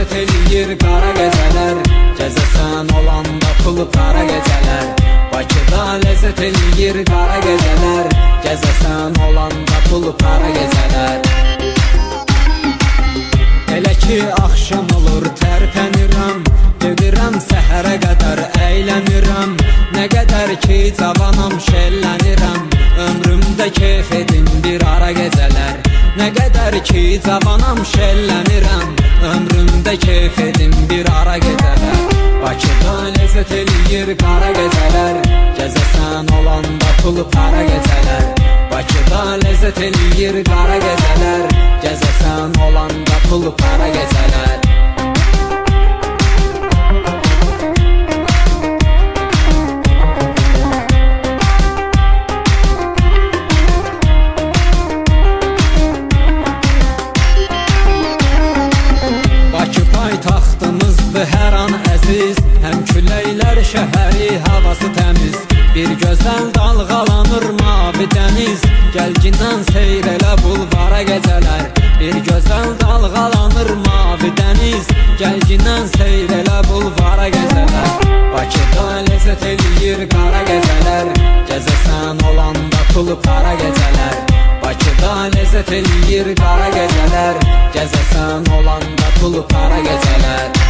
Eləyir qara gecələr Gəzəsən olanda pulu para gecələr Bakıda ləzzət eləyir qara gecələr Gəzəsən olanda pulu para gecələr Elə ki axşam olur tərpənirəm Gedirəm səhərə qədər əylənirəm Nə qədər ki cavanam şəllənirəm Ömrümdə keyf edin bir ara gecələr Nə qədər ki cavanam şəllənirəm Ömrümdə keyf edin bir ara gecələr Bakıda ləzzət eləyir qara gecələr Gəzəsən olanda pulu para gecələr Bakıda ləzzət eləyir paytaxtımızdır hər an əziz Həm küləklər şəhəri havası təmiz Bir gözəl dalğalanır mavi dəniz Gəlgindən seyr elə bulvara gecələr Bir gözəl dalğalanır mavi dəniz Gəlgindən seyr elə bulvara gecələr Bakıda ləzzət eləyir qara gecələr Gəzəsən olanda pulu para gecələr Bakıda ləzzət eləyir qara gecələr Gəzəsən olanda pulu para gecələr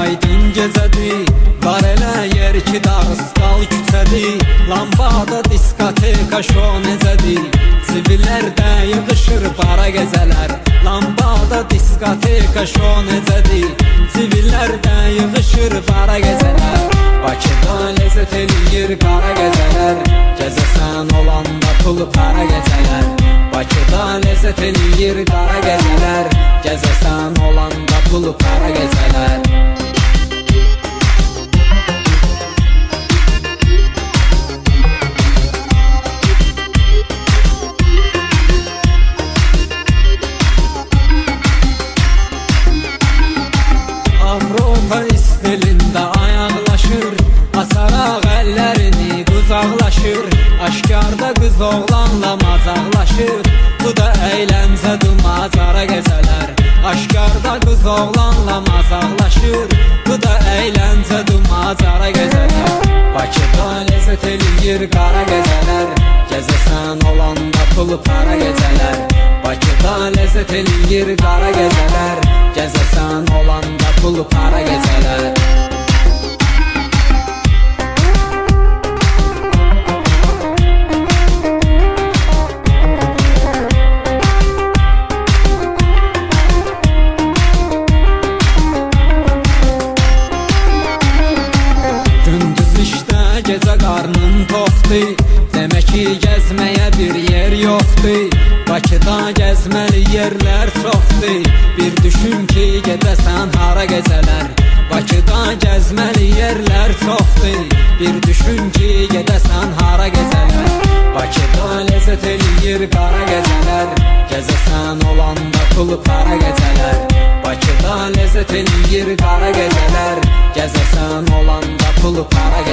aydın gecədir Var elə yer ki dağısqal küçədir Lambada diskoteka şo necədir Civillərdə yığışır bara gecələr Lambada diskoteka şo necədir Civillərdə yığışır bara gecələr Bakıda ləzzət eləyir qara gecələr Gəzəsən olanda pulu para gecələr Bakıda ləzzət eləyir qara gecələr Gəzəsən olanda pulu para gecələr Aşkarda qız oğlanla macaqlaşır Bu da əyləncə dumacara gecələr Aşkarda qız oğlanla macaqlaşır Bu da əyləncə dumacara gecələr Bakıda ləzzət eləyir qara gecələr Gəzəsən olanda pulu para gecələr Bakıda ləzzət eləyir qara gecələr Gəzəsən olanda pulu para gecələr bir yer yoxdur Bakıda gəzməli yerlər çoxdur Bir düşün ki, gedəsən hara gecələr Bakıda gəzməli yerlər çoxdur Bir düşün ki, gedəsən hara gecələr Bakıda ləzzət eləyir qara gecələr Gəzəsən olanda pulu para gecələr Bakıda ləzzət eləyir qara gecələr Gəzəsən olanda pulu para